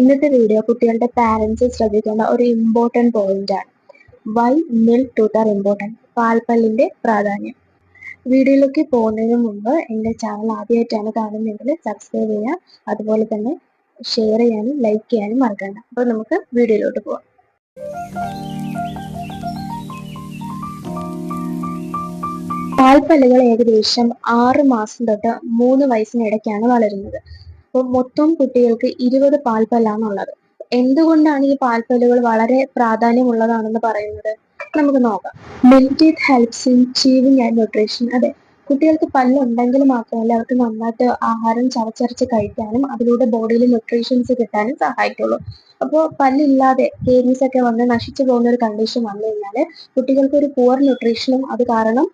ഇന്നത്തെ വീഡിയോ കുട്ടികളുടെ പാരൻസ് ശ്രദ്ധിക്കേണ്ട ഒരു ഇമ്പോർട്ടന്റ് പോയിന്റ് ആണ്. വൈ മിൽ ആർ ഇമ്പോർട്ടന്റ് പാൽപ്പല്ലിന്റെ പ്രാധാന്യം. വീഡിയോയിലേക്ക് പോകുന്നതിന് മുമ്പ് എന്റെ ചാനൽ ആദ്യമായിട്ടാണ് കാണുന്നതെങ്കിൽ സബ്സ്ക്രൈബ് ചെയ്യുക അതുപോലെ തന്നെ ഷെയർ ചെയ്യാനും ലൈക്ക് ചെയ്യാനും മറക്കണ്ട. അപ്പോൾ നമുക്ക് വീഡിയോയിലോട്ട് പോവാം. പാൽപ്പല്ലുകൾ ഏകദേശം ആറ് മാസം തൊട്ട് മൂന്ന് വയസ്സിനിടയ്ക്കാണ് വളരുന്നത്. അപ്പോൾ മൊത്തം കുട്ടികൾക്ക് ഇരുപത് പാൽപ്പല്ലാണുള്ളത് എന്തുകൊണ്ടാണ് ഈ പാൽപ്പല്ലുകൾ വളരെ പ്രാധാന്യമുള്ളതാണെന്ന് പറയുന്നത്? നമുക്ക് നോക്കാം. Milk helps in chewing and nutrition അതെ. കുട്ടികൾക്ക് പല്ലുണ്ടെങ്കിൽ മാത്രമല്ല അവർക്ക് നന്നായിട്ട് ആഹാരം ചവച്ചരച്ച് കഴിക്കാനും അതിലൂടെ ബോഡിയിൽ ന്യൂട്രീഷൻസ് കിട്ടാനും സഹായിക്കുള്ളൂ. അപ്പോൾ പല്ലില്ലാതെ കേരീസ് ഒക്കെ വന്ന് നശിച്ചു പോകുന്ന ഒരു കണ്ടീഷൻ വന്നു കഴിഞ്ഞാൽ കുട്ടികൾക്ക് ഒരു പുവർ ന്യൂട്രീഷനും അത് കാരണം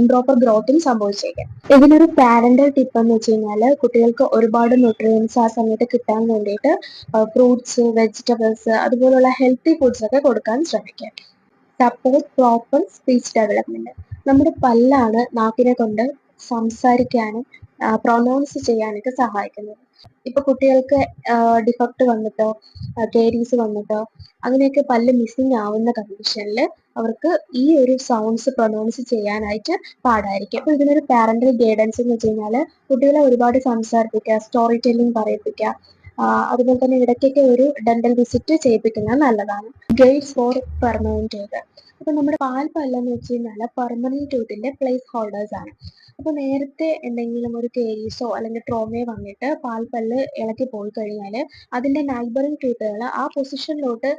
ഇംപ്രോപ്പർ ഗ്രോത്തും സംഭവിച്ചേക്കാം. ഇതിനൊരു പാരന്റൽ ടിപ്പ് എന്ന് വെച്ച് കഴിഞ്ഞാൽ കുട്ടികൾക്ക് ഒരുപാട് ന്യൂട്രിയൻസ് ആ സമയത്ത് കിട്ടാൻ വേണ്ടിയിട്ട് ഫ്രൂട്ട്സ് വെജിറ്റബിൾസ് അതുപോലുള്ള ഹെൽത്തി ഫുഡ്സ് ഒക്കെ കൊടുക്കാൻ ശ്രമിക്കാം. സപ്പോർട്ട് പ്രോപ്പർ സ്പീച്ച് ഡെവലപ്മെന്റ് നമ്മുടെ പല്ലാണ് നാക്കിനെ കൊണ്ട് സംസാരിക്കാനും പ്രൊനൗൺസ് ചെയ്യാനൊക്കെ സഹായിക്കുന്നത്. ഇപ്പൊ കുട്ടികൾക്ക് ഡിഫക്റ്റ് വന്നിട്ടോ കേരീസ് വന്നിട്ടോ അങ്ങനെയൊക്കെ പല്ല് മിസ്സിങ് ആവുന്ന കണ്ടീഷനിൽ അവർക്ക് ഈ ഒരു സൗണ്ട്സ് പ്രൊനൗൺസ് ചെയ്യാനായിട്ട് പാടായിരിക്കും. അപ്പൊ ഇതിനൊരു പാരന്റൽ ഗൈഡൻസ് എന്ന് വെച്ച് കഴിഞ്ഞാൽ കുട്ടികളെ ഒരുപാട് സംസാരിപ്പിക്കുക സ്റ്റോറി ടെല്ലിംഗ് പറയിപ്പിക്കുക അതുപോലെ തന്നെ ഇടയ്ക്കൊക്കെ ഒരു ഡെന്റൽ വിസിറ്റ് ചെയ്യിപ്പിക്കുന്നത് നല്ലതാണ്. ഗൈഡ് ഫോർ പെർമനന്റ് ടൂത്ത് അപ്പൊ നമ്മുടെ പാൽ പല്ലെന്ന് വെച്ച് കഴിഞ്ഞാൽ പെർമനന്റ് ടൂത്തിന്റെ പ്ലേസ് ഹോൾഡേഴ്സ് ആണ്. അപ്പൊ നേരത്തെ എന്തെങ്കിലും ഒരു കേരീസോ അല്ലെങ്കിൽ ട്രോമയോ വന്നിട്ട് പാൽപ്പല്ല് ഇളക്കി പോയി കഴിഞ്ഞാൽ അതിന്റെ നൈബറിംഗ് ടൂത്തുകൾ ആ പൊസിഷനിലോട്ട്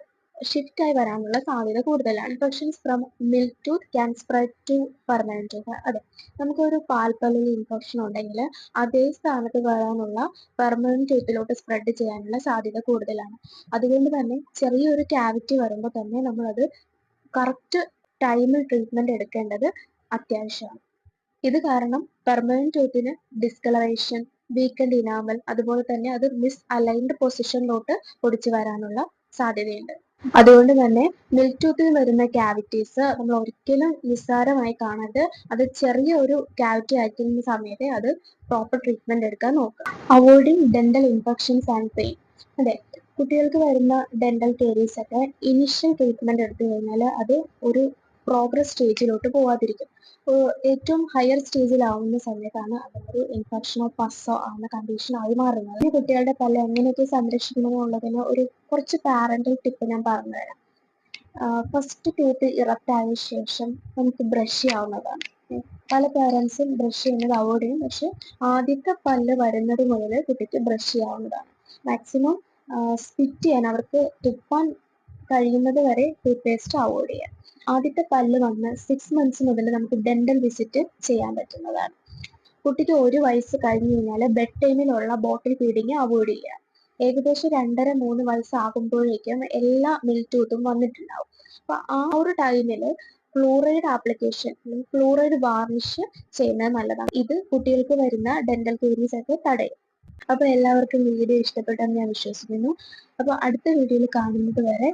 ഷിഫ്റ്റ് ആയി വരാനുള്ള സാധ്യത കൂടുതലാണ്. Infections from milk tooth can spread to permanent അതെ നമുക്കൊരു പാൽപ്പല്ലിൽ ഇൻഫെക്ഷൻ ഉണ്ടെങ്കിൽ അതേ സ്ഥാനത്ത് വരാനുള്ള പെർമനന്റ് ടൂത്തിലോട്ട് സ്പ്രെഡ് ചെയ്യാനുള്ള സാധ്യത കൂടുതലാണ്. അതുകൊണ്ട് തന്നെ ചെറിയൊരു ക്യാവിറ്റി വരുമ്പോൾ തന്നെ നമ്മളത് കറക്റ്റ് ടൈമിൽ ട്രീറ്റ്മെന്റ് എടുക്കേണ്ടത് അത്യാവശ്യമാണ്. ഇത് കാരണം പെർമനന്റ് ടൂത്തിന് ഡിസ്കളറേഷൻ വീക്കൻഡ് ഇനാമൽ അതുപോലെ തന്നെ അത് മിസ് അലൈൻഡ് പൊസിഷനിലോട്ട് പൊടിച്ചു വരാനുള്ള സാധ്യതയുണ്ട്. അതുകൊണ്ട് തന്നെ മിൽക്ക് ടൂത്തിൽ വരുന്ന ക്യാവിറ്റീസ് നമ്മൾ ഒരിക്കലും നിസ്സാരമായി കാണരുത്. അത് ചെറിയ ഒരു ക്യാവിറ്റി ആയിരിക്കുന്ന സമയത്തെ അത് പ്രോപ്പർ ട്രീറ്റ്മെന്റ് എടുക്കാൻ നോക്കുക. Avoiding dental infections and pain അതെ കുട്ടികൾക്ക് വരുന്ന ഡെന്റൽ കേരീസ് ഒക്കെ ഇനിഷ്യൽ ട്രീറ്റ്മെന്റ് എടുത്തു കഴിഞ്ഞാൽ അത് ഒരു പ്രോഗ്രസ് സ്റ്റേജിലോട്ട് പോവാതിരിക്കും. ഏറ്റവും ഹയർ സ്റ്റേജിലാവുന്ന സമയത്താണ് അതൊരു ഇൻഫെക്ഷനോ പസ്സോ ആവുന്ന കണ്ടീഷൻ ആയി മാറുന്നത്. ഈ കുട്ടികളുടെ പല്ല് എങ്ങനെയൊക്കെ സംരക്ഷിക്കണമെന്നുള്ളതിന് ഒരു കുറച്ച് പാരന്റൽ ടിപ്പ് ഞാൻ പറഞ്ഞുതരാം ഫസ്റ്റ് ടൂത്ത് ഇറക്റ്റ് ആയ ശേഷം നമുക്ക് ബ്രഷ് ചെയ്യാവുന്നതാണ്. പല പേരൻസും ബ്രഷ് ചെയ്യുന്നത് അവോയ്ഡ് ചെയ്യും. പക്ഷെ ആദ്യത്തെ പല്ല് വരുന്നത് മുതൽ കുട്ടിക്ക് ബ്രഷ് ചെയ്യാവുന്നതാണ്. മാക്സിമം സ്പിറ്റ് ചെയ്യാൻ അവർക്ക് തുപ്പാൻ കഴിയുന്നത് വരെ ടൂത്ത് പേസ്റ്റ് അവോയ്ഡ് ചെയ്യാം. ആദ്യത്തെ പല്ല് വന്ന് സിക്സ് മന്ത്സ് മുതൽ നമുക്ക് ഡെന്റൽ വിസിറ്റ് ചെയ്യാൻ പറ്റുന്നതാണ്. കുട്ടിക്ക് ഒരു വയസ്സ് കഴിഞ്ഞു കഴിഞ്ഞാൽ ബെഡ് ടൈമിലുള്ള ബോട്ടിൽ ഫീഡിങ് അവോയ്ഡ് ചെയ്യുക ഏകദേശം രണ്ടര മൂന്ന് വയസ്സാകുമ്പോഴേക്കും എല്ലാ മിൽക്ക് ടൂത്തും വന്നിട്ടുണ്ടാവും. അപ്പൊ ആ ഒരു ടൈമിൽ ക്ലോറൈഡ് ആപ്ലിക്കേഷൻ ക്ലോറൈഡ് വാർണിഷ് ചെയ്യുന്നത് നല്ലതാണ്. ഇത് കുട്ടികൾക്ക് വരുന്ന ഡെന്റൽ ക്യൂരീസ് ഒക്കെ തടയും. അപ്പൊ എല്ലാവർക്കും വീഡിയോ ഇഷ്ടപ്പെട്ടെന്ന് ഞാൻ വിശ്വസിക്കുന്നു. അപ്പൊ അടുത്ത വീഡിയോയിൽ കാണുന്നത് വരെ